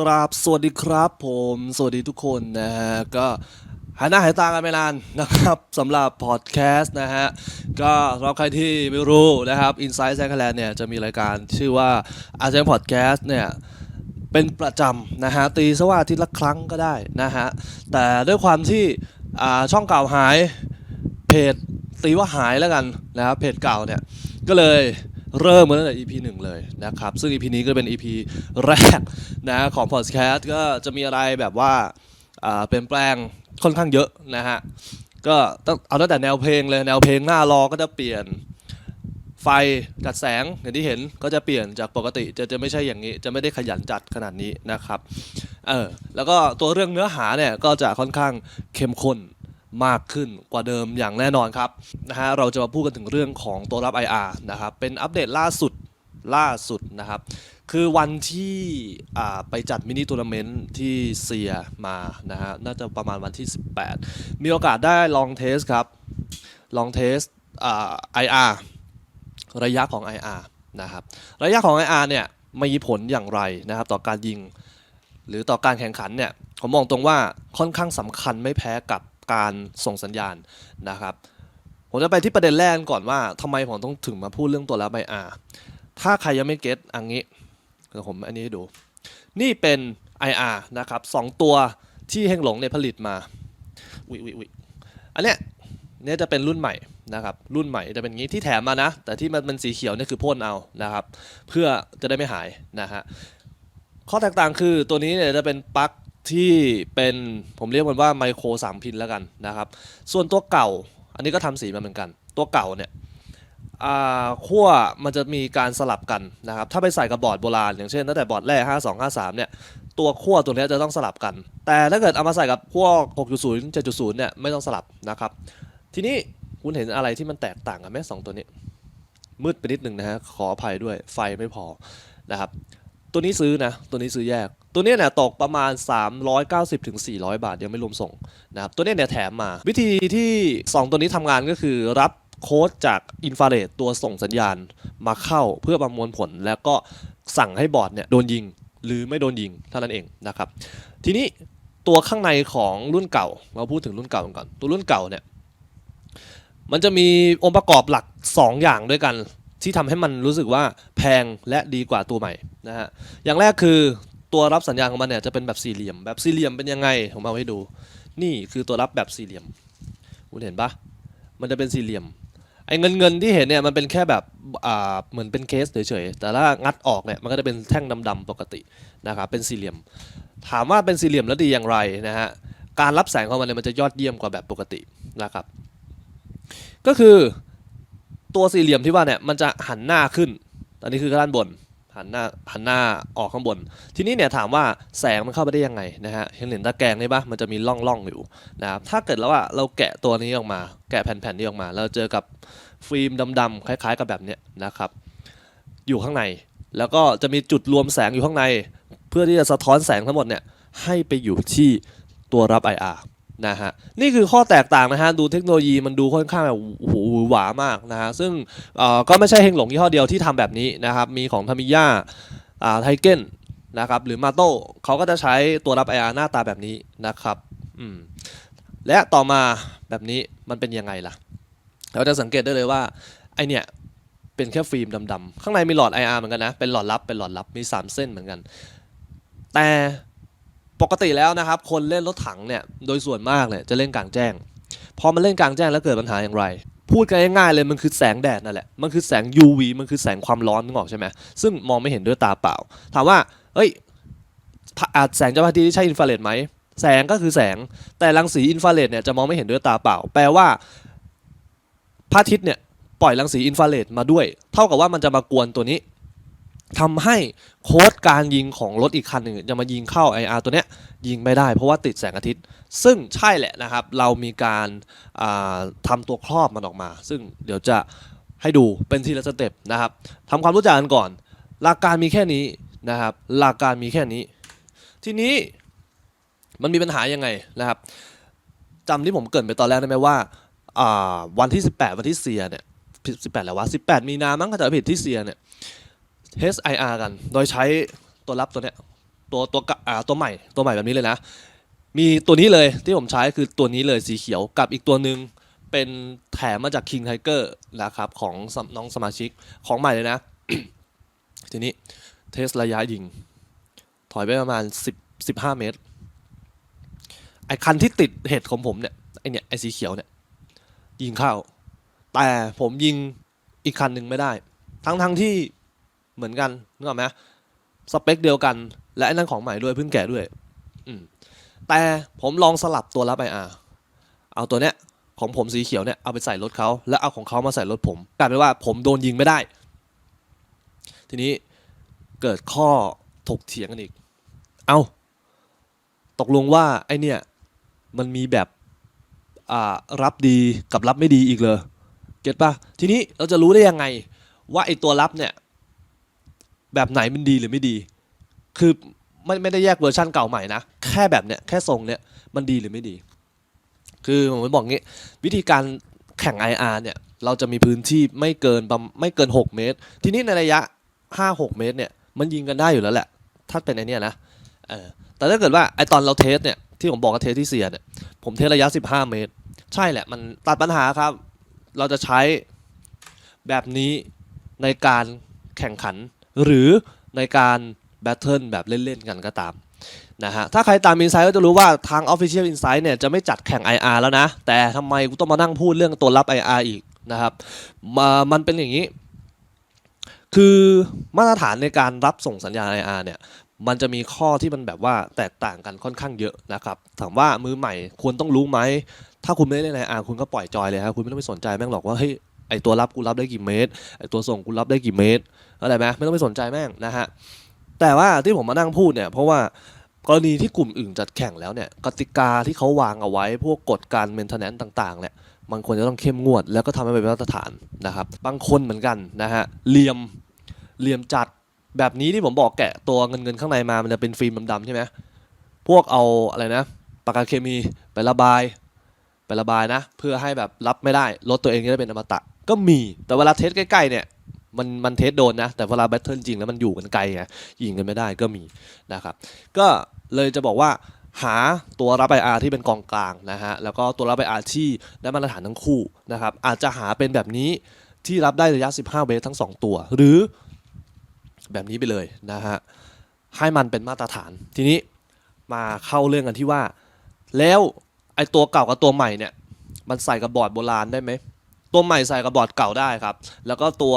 กราบสวัสดีครับผมสวัสดีทุกคนนะฮะก็หายหน้าหายตากันไม่นานนะครับสำหรับพอดแคสต์นะฮะก็สำหรับใครที่ไม่รู้นะครับ Inside s a n d l a n d เนี่ยจะมีรายการชื่อว่าอาเซียนพอดแคสต์เนี่ยเป็นประจำนะฮะตีซะว่าทิตย์ละครั้งก็ได้นะฮะแต่ด้วยความที่ช่องเก่าหายเพจตีว่าหายแล้วกันนะครับเพจเก่าเนี่ยก็เลย เริ่มมาตั้งแต่ EP 1 เลยนะครับ ซึ่ง EP นี้ก็เป็น EP แรกนะของ Podcast ก็จะมีอะไรแบบว่าอ่าเปลี่ยนแปลงค่อนข้างเยอะนะฮะ ก็ต้องเอาตั้งแต่แนวเพลงเลย แนวเพลงหน้ารอก็จะเปลี่ยนไฟจัดแสงอย่างที่เห็นก็จะเปลี่ยนจากปกติจะจะไม่ใช่อย่างนี้ จะไม่ได้ขยันจัดขนาดนี้นะครับเออแล้วก็ตัวเรื่องเนื้อหาเนี่ยก็จะค่อนข้างเข้มข้น มากขึ้นกว่าเดิมอย่างแน่นอนครับนะฮะเราจะมาพูดกันถึงเรื่องของตัวรับ IR นะครับเป็นอัปเดตล่าสุดล่าสุดนะครับ คือวันที่ไปจัดมินิทัวร์นาเมนต์ที่เซียมานะฮะน่าจะประมาณวันที่ 18 มีโอกาสได้ลองเทสครับลองเทสไอ่า IR ระยะของ IR นะครับระยะของ IR เนี่ยมีผลอย่างไรนะครับต่อการยิง หรือต่อการแข่งขันเนี่ยผมมองตรงว่าค่อนข้างสำคัญไม่แพ้กับ การส่งสัญญาณนะครับผมจะไปที่ประเด็นแรกก่อนว่าทำไมผมต้องถึงมาพูดเรื่องตัวรับ IR ถ้าใครยังไม่เก็ตอันนี้เดี๋ยวผมอันนี้ให้ดู นี่เป็น IR นะครับสองตัวที่เฮงหลงเนี่ยผลิตมาวิวิวิอันเนี้ยเนี่ยจะเป็นรุ่นใหม่นะครับ รุ่นใหม่จะเป็นอย่างนี้ที่แถมมานะ แต่ที่มันเป็นสีเขียวนี่คือพ่นเอานะครับ เพื่อจะได้ไม่หายนะฮะข้อแตกต่างคือตัวนี้เนี่ยจะเป็นปลั๊ก ที่เป็นผมเรียกมันว่าไมโครสามพินแล้วกันนะครับ ส่วนตัวเก่าอันนี้ก็ทำสีมาเหมือนกัน ตัวเก่าเนี่ยขั้วมันจะมีการสลับกันนะครับ ถ้าไปใส่กับบอร์ดโบราณ อย่างเช่นตั้งแต่บอร์ดแรก 5 2 5 3 เนี่ย ตัวขั้วตัวนี้จะต้องสลับกัน แต่ถ้าเกิดเอามาใส่กับขั้ว6.0 7.0 เนี่ยไม่ต้องสลับนะครับ ทีนี้คุณเห็นอะไรที่มันแตกต่างกันไหมสองตัวนี้ มืดไปนิดหนึ่งนะฮะขออภัยด้วยไฟไม่พอนะครับ ตัวนี้ซื้อนะ ตัวนี้ซื้อแยก ตัวนี้เนี่ยตกประมาณ 390ถึง400 บาท ยังไม่รวมส่งนะครับตัวนี้เนี่ยแถมมา วิธีที่ 2 ตัวนี้ทำงานก็คือรับโค้ดจากอินฟราเรดตัวส่งสัญญาณมาเข้าเพื่อประมวลผล แล้วก็สั่งให้บอร์ดเนี่ยโดนยิงหรือไม่โดนยิงเท่านั้นเองนะครับทีนี้ตัวข้างในของรุ่นเก่าเราพูดถึงรุ่นเก่าก่อน ตัวรุ่นเก่าเนี่ยมันจะมีองค์ประกอบหลัก 2 อย่างด้วยกัน ที่ทำให้มันรู้สึกว่าแพงและดีกว่าตัวใหม่นะฮะอย่างแรกคือ ตัวรับสัญญาณของมันเนี่ยจะเป็นแบบสี่เหลี่ยม แบบสี่เหลี่ยมเป็นยังไงผมเอาให้ดู นี่คือตัวรับแบบสี่เหลี่ยมคุณเห็นปะมันจะเป็นสี่เหลี่ยมไอ้เงินเงินที่เห็นเนี่ยมันเป็นแค่แบบอ่าเหมือนเป็นเคสเฉยๆแต่ถ้างัดออกเนี่ยมันก็จะเป็นแท่งดำๆปกตินะครับเป็นสี่เหลี่ยม ถามว่าเป็นสี่เหลี่ยมแล้วดีอย่างไรนะฮะการรับแสงของมันเนี่ยมันจะยอดเยี่ยมกว่าแบบปกตินะครับ ก็คือตัวสี่เหลี่ยมที่ว่าเนี่ยมันจะหันหน้าขึ้น อันนี้คือด้านบน หันหน้าหันหน้าออกข้างบน ทีนี้เนี่ยถามว่าแสงมันเข้าไปได้ยังไงนะฮะเห็นเห็นตะแกรงนี่ปะมันจะมีร่องร่องอยู่นะครับถ้าเกิดแล้วว่าเราแกะตัวนี้ออกมา แกะแผ่นๆนี้ออกมา เราเจอกับฟิล์มดำๆคล้ายๆ กับแบบเนี้ยนะครับ อยู่ข้างใน แล้วก็จะมีจุดรวมแสงอยู่ข้างใน เพื่อที่จะสะท้อนแสงทั้งหมดเนี่ยให้ไปอยู่ที่ตัวรับ IR นะฮะนี่คือข้อแตกต่างนะฮะดูเทคโนโลยีมันดูค่อนข้างแบบโอ้โหหวือหวามากนะฮะซึ่งก็ไม่ใช่เฮงหลงยี่ห้อเดียวที่ทำแบบนี้นะครับมีของทามิยาไทเก้นนะครับหรือมาโต้เขาก็จะใช้ตัวรับ IR หน้าตาแบบนี้นะครับและต่อมาแบบนี้มันเป็นยังไงล่ะ เราจะสังเกตได้เลยว่าไอเนี่ยเป็นแค่ฟิล์มดำๆข้างในมีหลอด IR เหมือนกันนะเป็นหลอดลับเป็นหลอดลับมี 3 เส้นเหมือนกัน แต่ ปกติแล้วนะครับ คนเล่นรถถังเนี่ยโดยส่วนมากเนี่ยจะเล่นกลางแจ้ง พอมาเล่นกลางแจ้งแล้วเกิดปัญหาอย่างไร พูดกันง่ายๆเลยมันคือแสงแดดนั่นแหละ มันคือแสง UV มันคือแสงความร้อนนึกออกใช่ไหมซึ่งมองไม่เห็นด้วยตาเปล่า ถามว่าเอ้ยอาจแสงจากพระอาทิตย์ใช่อินฟราเรดไหมแสงก็คือแสงแต่รังสีอินฟราเรดเนี่ยจะมองไม่เห็นด้วยตาเปล่า แปลว่าพระอาทิตย์เนี่ยปล่อยรังสีอินฟราเรดมาด้วย เท่ากับว่ามันจะมากวนตัวนี้ ทำให้โค้ดการยิงของรถอีกคันหนึ่งจะมายิงเข้า IR ตัวเนี้ยยิงไม่ได้เพราะว่าติดแสงอาทิตย์ ซึ่งใช่แหละนะครับ เรามีการาทำตัวครอบมันออกมา ซึ่งเดี๋ยวจะให้ดูเป็นทีละสเต็ปนะครับทำความรู้จักกันก่อน หลักการมีแค่นี้นะครับ หลักการมีแค่นี้ ทีนี้มันมีปัญหายังไงนะครับจำที่ผมเกรินไปตอนแรกได้ไหมว่าาวันที่ 18 วันที่เซียเนี่ย18แล้ววะ18 มีนามั้งถ้าจะไม่ผิดที่เซียเนี่ย HIR กัน โดยใช้ตัวรับตัวเนี้ยตัวตัวกะอ่าตัวใหม่ตัวใหม่แบบนี้เลยนะ มีตัวนี้เลยที่ผมใช้คือตัวนี้เลยสีเขียวกับอีกตัวหนึ่งเป็นแถมมาจาก King Tiger นะครับของน้องสมาชิกของใหม่เลยนะ ทีนี้เทสระยะยิง ถอยไปประมาณ 10 15 เมตร ไอคันที่ติดเหตุของผมเนี่ยไอเนี่ยไอสีเขียวเนี่ยยิงเข้า แต่ผมยิงอีกคันหนึ่งไม่ได้ ทั้งทั้งที่ เหมือนกันนึกออกไหมสเปคเดียวกัน และไอ้นั่นของใหม่ด้วยเพิ่งแกะด้วย อืมแต่ผมลองสลับตัวรับไออาเอาตัวเนี้ยของผมสีเขียวเนี่ยเอาไปใส่รถเขาแล้วเอาของเขามาใส่รถผมกลายเป็นว่าผมโดนยิงไม่ได้ ทีนี้เกิดข้อถกเถียงกันอีก เอาตกลงว่าไอเนี่ยมันมีแบบอ่ารับดีกับรับไม่ดีอีกเลยเก็ตปะทีนี้เราจะรู้ได้ยังไงว่าไอตัวรับเนี่ย แบบไหนมันดีหรือไม่ดี คือไม่ไม่ได้แยกเวอร์ชันเก่าใหม่นะ แค่แบบเนี้ยแค่ทรงเนี้ยมันดีหรือไม่ดี คือผมจะบอกงี้ วิธีการแข่ง IR เนี่ย เราจะมีพื้นที่ไม่เกินไม่เกิน 6 เมตร ทีนี้ในระยะ 5-6 เมตรเนี่ยมันยิงกันได้อยู่แล้วแหละ ถ้าเป็นไอเนี้ยนะเออแต่ถ้าเกิดว่าไอตอนเราเทสเนี่ยที่ผมบอกว่าเทสที่เสียเนี่ยผมเทสระยะ 15 เมตร ใช่แหละมันตัดปัญหาครับ เราจะใช้แบบนี้ในการแข่งขัน หรือในการแบทเทิลแบบเล่น ๆ กันก็ตามนะฮะถ้าใครตาม Insight ก็จะรู้ว่าทาง Official Insight เนี่ยจะไม่จัดแข่ง IR แล้วนะ แต่ทำไมกูต้องมานั่งพูดเรื่องตัวรับ IR อีกนะครับมามันเป็นอย่างนี้ คือมาตรฐานในการรับส่งสัญญาณ IR เนี่ยมันจะมีข้อที่มันแบบว่าแตกต่างกันค่อนข้างเยอะนะครับถามว่ามือใหม่ควรต้องรู้ไหม ถ้าคุณไม่ได้เล่น IR คุณก็ปล่อยจอยเลยครับคุณไม่ต้องไปสนใจแม่งหรอกว่าเฮ้ยไอตัวรับกูรับได้กี่เมตรไอตัวส่งกูรับได้กี่เมตร อะไรไหมไม่ต้องไปสนใจแม่งนะฮะแต่ว่าที่ผมมานั่งพูดเนี่ยเพราะว่ากรณีที่กลุ่มอื่นจัดแข่งแล้วเนี่ยกติกาที่เขาวางเอาไว้ พวกกฎการเมนเทนแนนต่างๆเนี่ยมันควรจะต้องเข้มงวด แล้วก็ทำให้เป็นมาตรฐานนะครับบางคนเหมือนกันนะฮะเหลี่ยมเหลี่ยมจัดแบบนี้ที่ผมบอกแกะตัวเงินเงินข้างในมามันจะเป็นฟิล์มดำๆใช่ไหมพวกเอาอะไรนะปากกาเคมีไประบายไประบายนะ เพื่อให้แบบรับไม่ได้รถตัวเองจะได้เป็นอมตะก็มีแต่เวลาเทสใกล้ๆเนี่ย มันมันเทสโดนนะ แต่เวลาแบทเทิลจริงแล้วมันอยู่กันไกลไงยิงกันไม่ได้ก็มีนะครับ ก็เลยจะบอกว่าหาตัวรับ IR ที่เป็นกองกลางนะฮะ แล้วก็ตัวรับ IR ที่ได้มาตรฐานทั้งคู่นะครับ อาจจะหาเป็นแบบนี้ที่รับได้ระยะ 15เมตรทั้ง 2 ตัว หรือแบบนี้ไปเลยนะฮะ ให้มันเป็นมาตรฐาน ทีนี้มาเข้าเรื่องกันที่ว่า แล้วไอตัวเก่ากับตัวใหม่เนี่ย มันใส่กับบอร์ดโบราณได้ไหม ตัวใหม่ใส่กับบอร์ดเก่าได้ครับ แล้วก็ตัว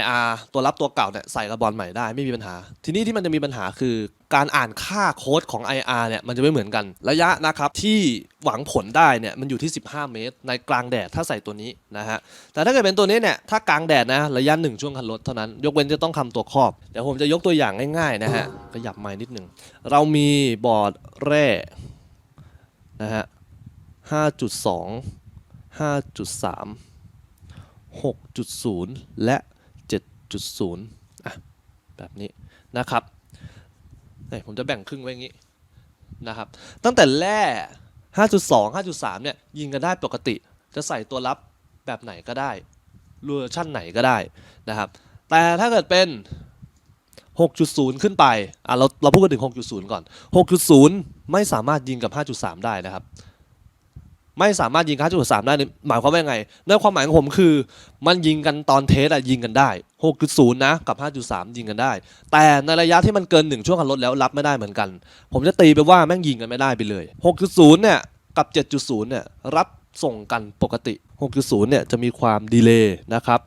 IR ตัวรับตัวเก่าเนี่ยใส่กับบอร์ดใหม่ได้ไม่มีปัญหา ทีนี้ที่มันจะมีปัญหาคือการอ่านค่าโค้ดของ IR เนี่ยมันจะไม่เหมือนกันระยะนะครับที่หวังผลได้เนี่ยมันอยู่ที่ 15 เมตร ในกลางแดดถ้าใส่ตัวนี้นะฮะแต่ถ้าเกิดเป็นตัวนี้เนี่ยถ้ากลางแดดนะระยะหนึ่งช่วงคันรถเท่านั้น ยกเว้นจะต้องทำตัวครอบเดี๋ยวผมจะยกตัวอย่างง่ายๆนะฮะขยับไม้นิดหนึ่งเรามีบอร์ดแร่นะฮะ5.2 5.3 6.0 และ 7.0อะแบบนี้นะครับนี่ผมจะแบ่งครึ่งไว้อย่างนี้นะครับ ตั้งแต่แร่ 5.2 5.3 เนี่ยยิงกันได้ปกติ จะใส่ตัวรับแบบไหนก็ได้เวอร์ชั่นไหนก็ได้นะครับ แต่ถ้าเกิดเป็น 6.0 ขึ้นไป อะเราเราพูดกันถึง 6.0 ก่อน 6.0 ไม่สามารถยิงกับ 5.3 ได้นะครับ ไม่สามารถยิง5.3ได้นี่หมายความว่ายังไงในความหมายของผมคือ มันยิงกันตอนเทสอะยิงกันได้6.0นย์นะกับ5.3ยิงกันได้ แต่ในระยะที่มันเกิน1ช่วงคันรถแล้วรับไม่ได้เหมือนกัน ผมจะตีไปว่าแม่งยิงกันไม่ได้ไปเลย6.0เนี่ยกับ7.0เนี่ยรับส่งกันปกติ6.0เนี่ยจะมีความดีเลย์นะครับ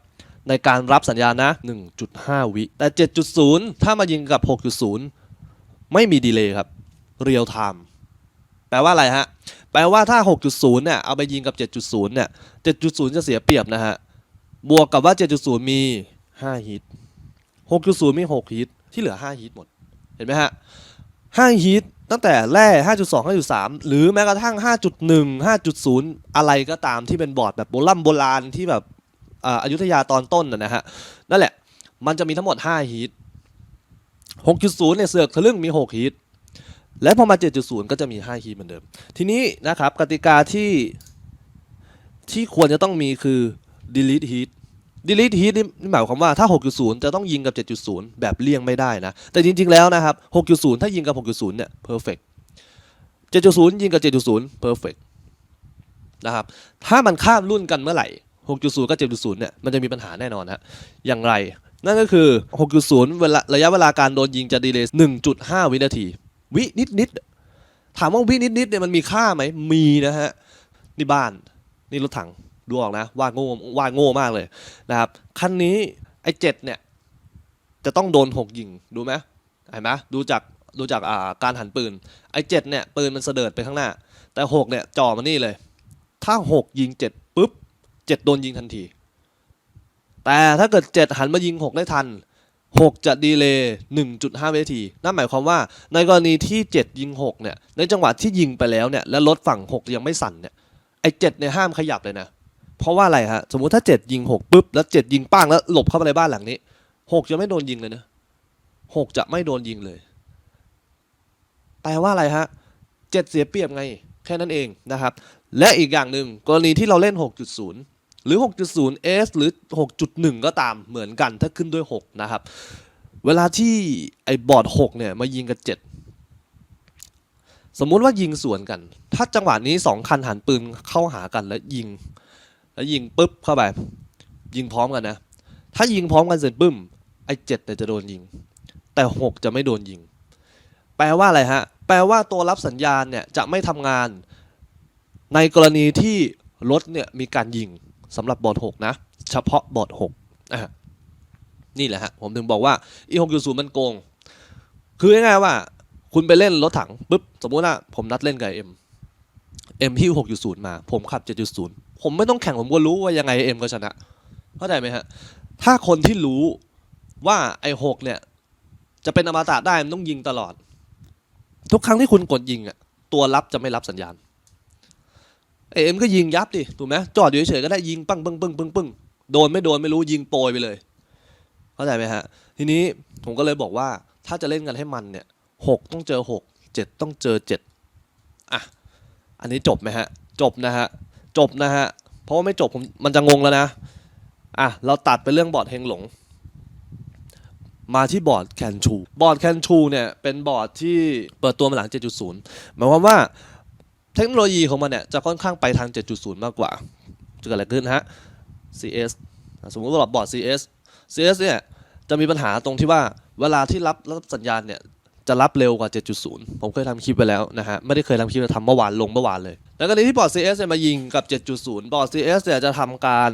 ในการรับสัญญาณนะ 1.5 วิ แต่ 7.0 ถ้ามายิงกับ 6.0 ไม่มีดีเลย์ครับ เรียลไทม์ แปลว่าอะไรฮะ แปลว่าถ้า 6.0 เนี่ย เอาไปยิงกับ 7.0 เนี่ย 7.0 จะเสียเปรียบนะฮะ บวกกับว่า 7.0 มี 5 ฮิต 6.0 มี 6 ฮิต ที่เหลือ 5 ฮิตหมด เห็นไหมฮะ 5 ฮิตตั้งแต่แร่ 5.2 5.3 หรือแม้กระทั่ง 5.1 5.0 อะไรก็ตามที่เป็นบอร์ดแบบโบราณโบราณที่แบบอ่าอยุธยาตอนต้นนะฮะ นั่นแหละ มันจะมีทั้งหมด 5 ฮิต6.0 เนี่ยเสือกทะลึ่งมี 6 ฮิต และพอมา 7.0 ก็จะมี5ฮีทเหมือนเดิม ทีนี้นะครับกติกาที่ที่ควรจะต้องมีคือ delete heat delete heat นี่หมายความว่าถ้า 6.0 จะต้องยิงกับ 7.0 แบบเลี่ยงไม่ได้นะ แต่จริง ๆ แล้วนะครับ 6.0 ถ้ายิงกับ 6.0 เนี่ย perfect 7.0 ยิงกับ 7.0 perfect นะครับ ถ้ามันข้ามรุ่นกันเมื่อไหร่ 6.0 กับ 7.0 เนี่ย มันจะมีปัญหาแน่นอนฮะ อย่างไร นั่นก็คือ 6.0 เวลาระยะเวลาการโดนยิงจะดีเลย์1.5 วินาที วินิดนิดๆถามว่าวินิดนิดๆเนี่ยมันมีค่าไหมมีนะฮะนี่บ้านนี่รถถังดูออกนะวาดโง่วาดโง่มากเลยนะครับคันนี้ไอ้เจ็ดเนี่ยจะต้องโดนหกยิงดูไหมเห็นไหมดูจากดูจากอ่าการหันปืนไอ้เจ็ดเนี่ยปืนมันเสดิร์ดไปข้างหน้า แต่หกเนี่ยจ่อมานี่เลย ถ้าหกยิงเจ็ดปุ๊บเจ็ดโดนยิงทันที แต่ถ้าเกิดเจ็ดหันมายิงหกได้ทัน หกจะดีเลย์หนึ่งจุดห้าวินาที นั่นหมายความว่าในกรณีที่เจ็ดยิงหกเนี่ย ในจังหวะที่ยิงไปแล้วเนี่ย แล้วรถฝั่งหกยังไม่สั่นเนี่ย ไอ้เจ็ดเนี่ยห้ามขยับเลยนะ เพราะว่าอะไรฮะ สมมุติถ้าเจ็ดยิงหกปุ๊บ แล้วเจ็ดยิงป้างแล้วหลบเข้าไปในบ้านหลังนี้หกจะไม่โดนยิงเลยนะหกจะไม่โดนยิงเลย แปลว่าอะไรฮะเจ็ดเสียเปรียบไง แค่นั้นเองนะครับ และอีกอย่างหนึ่งกรณีที่เราเล่น 6.0 หรือ 6.0 S หรือ 6.1 ก็ตามเหมือนกันถ้าขึ้นด้วย 6 นะครับ เวลาที่ไอ้บอร์ด 6 เนี่ย มายิงกับ 7 สมมุติว่ายิงสวนกัน ถ้าจังหวะนี้ 2 คันหันปืนเข้าหากันแล้วยิง แล้วยิงปุ๊บเข้าไป ยิงพร้อมกันนะ ถ้ายิงพร้อมกันเสร็จปึ้มไอ้เจ็ดเนี่ยจะโดนยิง แต่หกจะไม่โดนยิง แปลว่าอะไรฮะ แปลว่าตัวรับสัญญาณเนี่ยจะไม่ทำงานในกรณีที่รถเนี่ยมีการยิง สำหรับบอร์ดหกนะเฉพาะบอร์ดหกอะนี่แหละฮะผมถึงบอกว่าอีหกยูมันโกง คือง่ายๆว่า คุณไปเล่นรถถังปุ๊บสมมุติว่าผมนัดเล่นกับเอ็มเอ็มที่หกยูมา ผมขับเจ็ดยูผมไม่ต้องแข่งผมก็รู้ว่ายังไงเอ็มก็ชนะ เข้าใจไหมฮะ ถ้าคนที่รู้ว่าไอ้หกเนี่ย จะเป็นอมตะได้มันต้องยิงตลอด ทุกครั้งที่คุณกดยิงอะตัวรับจะไม่รับสัญญาณ ไอเอ็มก็ยิงยับดิถูกไหมจอดอยู่เฉยๆก็ได้ยิงปังปึ้งปึ้งปึ้งปึ้งโดนไม่โดนไม่รู้ยิงโปรยไปเลย เข้าใจไหมฮะ ทีนี้ผมก็เลยบอกว่าถ้าจะเล่นกันให้มันเนี่ยหกต้องเจอหกเจ็ดต้องเจอเจ็ดอะอันนี้จบไหมฮะ จบนะฮะ จบนะฮะ เพราะว่าไม่จบผมมันจะงงแล้วนะอะเราตัดไปเรื่องบอร์ดเฮงหลง มาที่บอร์ดแคนชู บอร์ดแคนชูเนี่ยเป็นบอร์ดที่เปิดตัวมาหลัง 7.0 หมายความว่า เทคโนโลยีของมันเนี่ยจะค่อนข้างไปทาง 7.0 มากกว่า จะเกิดอะไรขึ้นฮะ CS สมมติว่าบอร์ด CS CS เนี่ยจะมีปัญหาตรงที่ว่าเวลาที่รับรับสัญญาณเนี่ยจะรับเร็วกว่า 7.0 ผมเคยทำคลิปไปแล้วนะฮะ ไม่ได้เคยทำคลิปทำเมื่อวานลงเมื่อวานเลย แล้วกรณีที่บอร์ด CS เนี่ยมายิงกับ 7.0 บอร์ด CS เนี่ยจะทำการ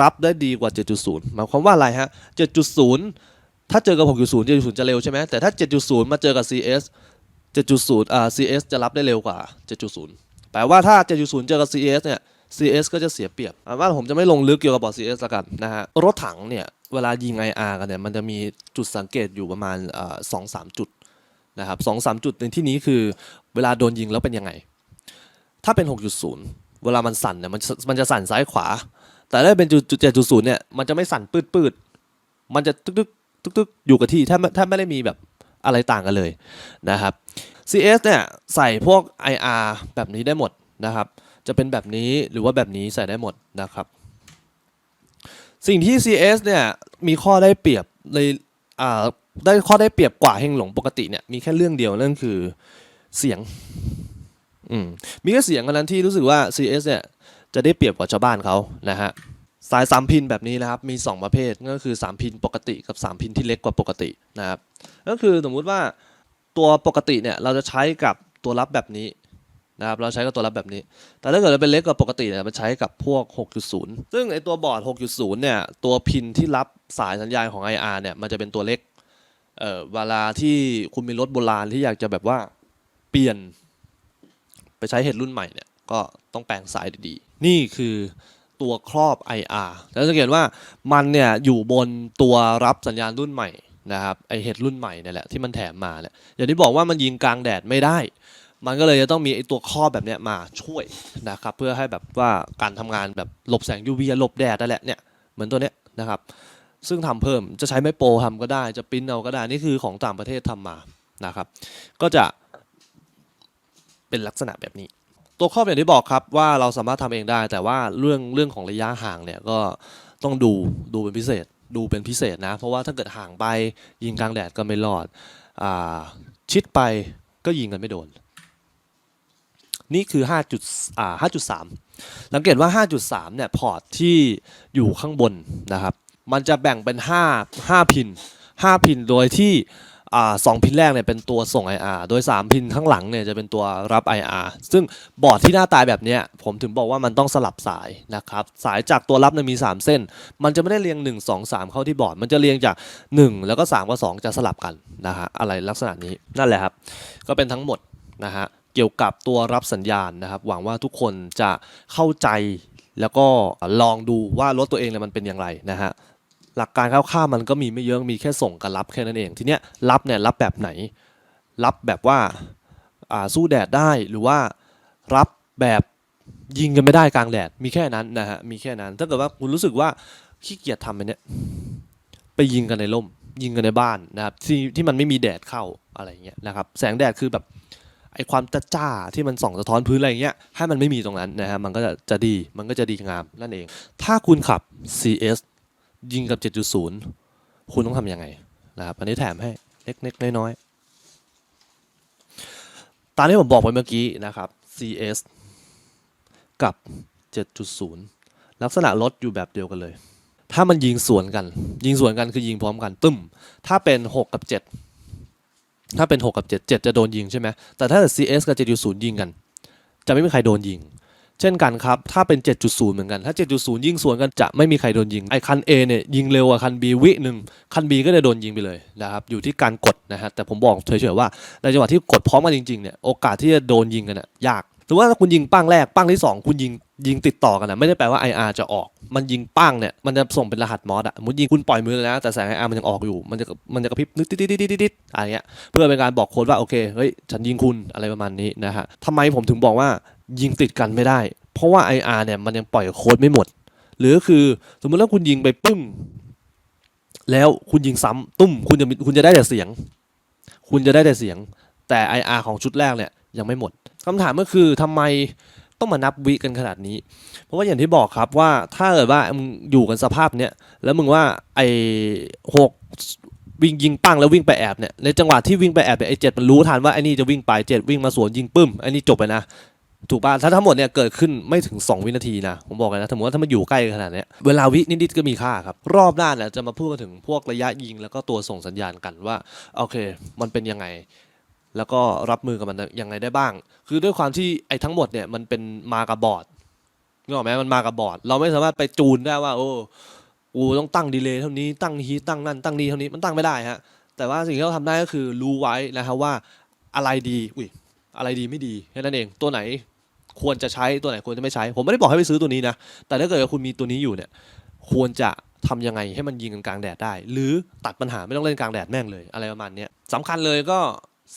รับได้ดีกว่า 7.0 หมายความว่าอะไรฮะ 7.0 ถ้าเจอกับ 6.0 7.0 จะเร็วใช่ไหมแต่ถ้า 7.0 มาเจอกับ CS 7.0อ่า CS จะรับได้เร็วกว่า 7.0 แปลว่าถ้า 7.0 เจอกับ CS เนี่ย CS ก็จะเสียเปรียบว่าผมจะไม่ลงลึกเกี่ยวกับบอร์ด CS ละกันนะฮะ รถถังเนี่ย เวลายิง IR กันเนี่ย มันจะมีจุดสังเกตอยู่ประมาณสองสามจุดนะครับสองสามจุดในที่นี้คือเวลาโดนยิงแล้วเป็นยังไง ถ้าเป็น 6.0 เวลามันสั่นเนี่ยมันมันจะสั่นซ้ายขวา แต่ถ้าเป็นจุดจุด7.0เนี่ย มันจะไม่สั่นปืดปืดๆมันจะตึกตึกตึกตึกๆอยู่กับที่ถ้าถ้าไม่ได้มีแบบอะไรต่างกันเลยนะครับ CS เนี่ยใส่พวก IR แบบนี้ได้หมดนะครับ จะเป็นแบบนี้หรือว่าแบบนี้ใส่ได้หมดนะครับ สิ่งที่ CS เนี่ยมีข้อได้เปรียบในอ่าได้ข้อได้เปรียบกว่าเฮงหลงปกติเนี่ยมีแค่เรื่องเดียวนั่นคือเสียงอืมมีแค่เสียงเท่านั้นที่รู้สึกว่า CS เนี่ยจะได้เปรียบกว่าชาวบ้านเขานะฮะสายสามพินแบบนี้นะครับมี 2 ประเภทก็คือ 3 พินปกติกับ 3 พินที่เล็กกว่าปกตินะครับก็คือสมมุติว่า ตัวปกติเนี่ยเราจะใช้กับตัวรับแบบนี้นะครับเราใช้กับตัวรับแบบนี้ แต่ถ้าเกิดเราเป็นเล็กกว่าปกติเนี่ยมันใช้กับพวก 6.0 ซึ่งไอตัวบอร์ด 6.0 เนี่ยตัวพินที่รับสายสัญญาณของ IR เนี่ยมันจะเป็นตัวเล็กเอ่อเวลาที่คุณมีรถโบราณที่อยากจะแบบว่าเปลี่ยนไปใช้เห็ดรุ่นใหม่เนี่ยก็ต้องแปลงสายดีๆ นี่คือตัวครอบ IR แล้วสังเกตว่ามันเนี่ยอยู่บนตัวรับสัญญาณรุ่นใหม่ นะครับไอเห็ดรุ่นใหม่เนี่ยแหละที่มันแถมมาเนี่ยอย่างที่บอกว่ามันยิงกลางแดดไม่ได้ มันก็เลยจะต้องมีไอตัวครอบแบบเนี้ยมาช่วยนะครับเพื่อให้แบบว่าการทำงานแบบหลบแสง UV หลบแดดนั่นแหละเนี่ยเหมือนตัวเนี้ยนะครับซึ่งทำเพิ่มจะใช้ไม้โปรทำก็ได้จะปิ้นเอาก็ได้นี่คือของต่างประเทศทำมานะครับก็จะเป็นลักษณะแบบนี้ ตัวครอบอย่างที่บอกครับว่าเราสามารถทำเองได้ แต่ว่าเรื่องเรื่องของระยะห่างเนี่ยก็ต้องดูดูเป็นพิเศษ ดูเป็นพิเศษนะ เพราะว่าถ้าเกิดห่างไปยิงกลางแดดก็ไม่รอดอชิดไปก็ยิงกันไม่โดน นี่คือ5จุดอ่า5.3 สังเกตว่า 5.3 เนี่ย พอร์ตที่อยู่ข้างบนนะครับ มันจะแบ่งเป็น 5 5 พิน 5 พินโดยที่ อ่าสองพินแรกเนี่ยเป็นตัวส่ง IR โดย 3 พินข้างหลังเนี่ยจะเป็นตัวรับ IR ซึ่งบอร์ดที่หน้าตายแบบเนี้ยผมถึงบอกว่ามันต้องสลับสายนะครับ สายจากตัวรับเนี่ยมี 3 เส้น มันจะไม่ได้เรียง 1 2 3 เข้าที่บอร์ด มันจะเรียงจาก 1 แล้วก็ 3 กับ 2 จะสลับกันนะฮะอะไรลักษณะนี้นั่นแหละครับ ก็เป็นทั้งหมดนะฮะเกี่ยวกับตัวรับสัญญาณนะครับ หวังว่าทุกคนจะเข้าใจแล้วก็ลองดูว่ารถตัวเองเนี่ยมันเป็นอย่างไรนะฮะ หลักการคร่าวๆมันก็มีไม่เยอะมีแค่ส่งกับรับแค่นั้นเอง ทีเนี้ยรับเนี่ยรับแบบไหน รับแบบว่าอ่าสู้แดดได้หรือว่ารับแบบยิงกันไม่ได้กลางแดดมีแค่นั้นนะฮะมีแค่นั้น ถ้าเกิดว่าคุณรู้สึกว่าขี้เกียจทำไปเนี้ยไปยิงกันในร่ม ยิงกันในบ้านนะครับที่ที่มันไม่มีแดดเข้าอะไรเงี้ยนะครับแสงแดดคือแบบไอความจ้าจ้าๆที่มันส่องสะท้อนพื้นอะไรเงี้ยให้มันไม่มีตรงนั้นนะฮะมันก็จะจะดีมันก็จะดีงามนั่นเอง ถ้าคุณขับ CS ยิงกับ 7.0 คุณต้องทำยังไงนะครับ อันนี้แถมให้เล็กๆน้อยๆตามที่ผมบอกไปเมื่อกี้นะครับ CS กับ 7.0 ลักษณะรถอยู่แบบเดียวกันเลย ถ้ามันยิงสวนกัน ยิงสวนกันคือยิงพร้อมกันตึ้ม ถ้าเป็น 6 กับ 7 ถ้าเป็น 6 กับ 7 7 จะโดนยิงใช่ไหมแต่ถ้าเกิด CS กับ 7.0 ยิงกัน จะไม่มีใครโดนยิง เช่นกันครับ ถ้าเป็น 7.0 เหมือนกัน ถ้า 7.0 ยิงสวนกันจะไม่มีใครโดนยิง ไอ้คัน A เนี่ยยิงเร็วกว่าคัน B วิหนึ่งคัน B ก็จะโดนยิงไปเลยนะครับ อยู่ที่การกดนะฮะ แต่ผมบอกเฉยๆว่า ในจังหวะที่กดพร้อมกันจริงๆ เนี่ย โอกาสที่จะโดนยิงกันน่ะยาก หรือว่าถ้าคุณยิงปั้งแรก ปั้งที่ 2 คุณยิงยิงติดต่อกันนะไม่ได้แปลว่า IR จะออก มันยิงปั้งเนี่ย มันจะส่งเป็นรหัสมอสอะสมมุติยิงคุณปล่อยมือเลยนะแต่แสง IR มันยังออกอยู่ มันจะมันจะกระพริบนึกติดติดติดติดติดอะไรเงี้ย เพื่อเป็นการบอกโค้ดว่าโอเค เฮ้ย ฉันยิงคุณอะไรประมาณนี้นะฮะทำไมผมถึงบอกว่า ยิงติดกันไม่ได้ เพราะว่า IR เนี่ยมันยังปล่อยโค้ดไม่หมด หรือคือสมมติว่าคุณยิงไปปึ้มแล้วคุณยิงซ้ำตุ้มคุณจะมีคุณจะได้แต่เสียง คุณจะได้แต่เสียง แต่ IR ของชุดแรกเนี่ยยังไม่หมดคำถามก็คือทำไมต้องมานับวิกันขนาดนี้ เพราะว่าอย่างที่บอกครับว่าถ้าเกิดว่ามึงอยู่กันสภาพเนี้ยแล้วมึงว่าไอ้หกวิ่งยิงปังแล้ววิ่งไปแอบเนี่ยในจังหวะที่วิ่งไปแอบเนี่ยไอ้เจ็ดมันรู้ทันว่าไอ้นี่จะวิ่งไปเจ็ดวิ่งมาสวนยิงปึ้มไอ้นี่จบไปนะ ถูกป่ะถ้าทั้งหมดเนี่ยเกิดขึ้นไม่ถึง 2 วินาทีนะ ผมบอกเลยนะสมมติว่าถ้ามันอยู่ใกล้ขนาดนี้เวลาวินิดๆก็มีค่าครับ รอบหน้าเนี่ยจะมาพูดกันถึงพวกระยะยิงแล้วก็ตัวส่งสัญญาณกันว่า โอเค มันเป็นยังไง แล้วก็รับมือกับมันยังไงได้บ้าง คือด้วยความที่ไอ้ทั้งหมดเนี่ยมันเป็นมากับบอร์ดนึกออกไหมมันมากับบอร์ด เราไม่สามารถไปจูนได้ว่า โอ้กูต้องตั้งดีเลย์เท่านี้ตั้งฮีตั้งนั่นตั้งนี้เท่านี้มันตั้งไม่ได้ฮะแต่ว่าสิ่งที่เราทำได้ก็คือรู้ไว้นะครับว่าอะไรดีอุ้ย อะไรดีไม่ดีแค่นั้นเองตัวไหนควรจะใช้ตัวไหนควรจะไม่ใช้ ผมไม่ได้บอกให้ไปซื้อตัวนี้นะ แต่ถ้าเกิดว่าคุณมีตัวนี้อยู่เนี่ย ควรจะทำยังไงให้มันยิงกันกลางแดดได้ หรือตัดปัญหาไม่ต้องเล่นกลางแดดแม่งเลยอะไรประมาณนี้สำคัญเลยก็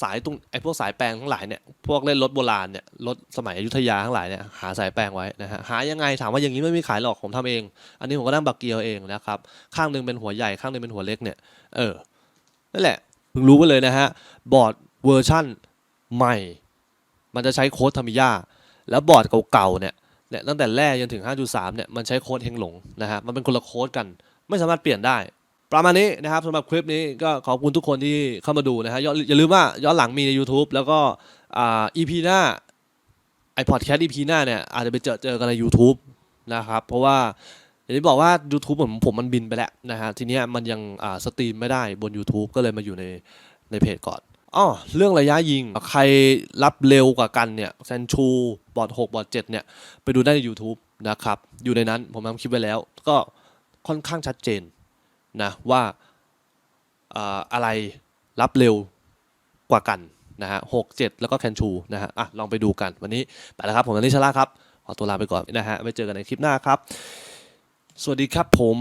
สายตรงไอ้พวกสายแปลงทั้งหลายเนี่ยพวกเล่นรถโบราณเนี่ยรถสมัยอยุธยาทั้งหลายเนี่ยหาสายแปลงไว้นะฮะหายังไงถามว่าอย่างนี้ไม่มีขายหรอกผมทำเอง อันนี้ผมก็นั่งบักเกียวเองนะครับข้างหนึ่งเป็นหัวใหญ่ข้างหนึ่งเป็นหัวเล็กเนี่ยเออนั่นแหละเพิ่งรู้ไปเลยนะฮะบอร์ดเวอร์ชั่นใหม่ มันจะใช้โค้ดทามิยาแล้วบอร์ดเก่าๆเนี่ยเนี่ยตั้งแต่แรกจนถึง 5.3 เนี่ยมันใช้โค้ดเฮงหลงนะฮะมันเป็นคนละโค้ดกัน ไม่สามารถเปลี่ยนได้ ประมาณนี้นะครับสำหรับคลิปนี้ก็ขอบคุณทุกคนที่เข้ามาดูนะฮะอย่าอย่าลืมว่าย้อนหลังมีใน YouTube แล้วก็อ่า EP หน้าไอพอดแคสต์ EP หน้าเนี่ยอาจจะไปเจอเจอกันใน YouTube นะครับเพราะว่าอย่างที่บอกว่า YouTube ผมผมมันบินไปแล้วนะฮะทีนี้มันยังอ่าสตรีมไม่ได้บน YouTube ก็เลยมาอยู่ในในเพจก่อน อ๋อเรื่องระยะยิง ใครรับเร็วกว่ากันเนี่ยแซนชูบอร์ด6บอร์ดเนี่ย ไปดูได้ใน YouTube นะครับ อยู่ในนั้นผมทำคลิปไว้แล้ว ก็ค่อนข้างชัดเจนนะว่าอ่าอะไรรับเร็วกว่ากันนะฮะหกเจ็ดแล้วก็แคนชูนะฮะอะลองไปดูกันวันนี้ไปแล้วครับ ผมอนิชลาครับ ขอตัวลาไปก่อนนะฮะไว้เจอกันในคลิปหน้าครับ สวัสดีครับผม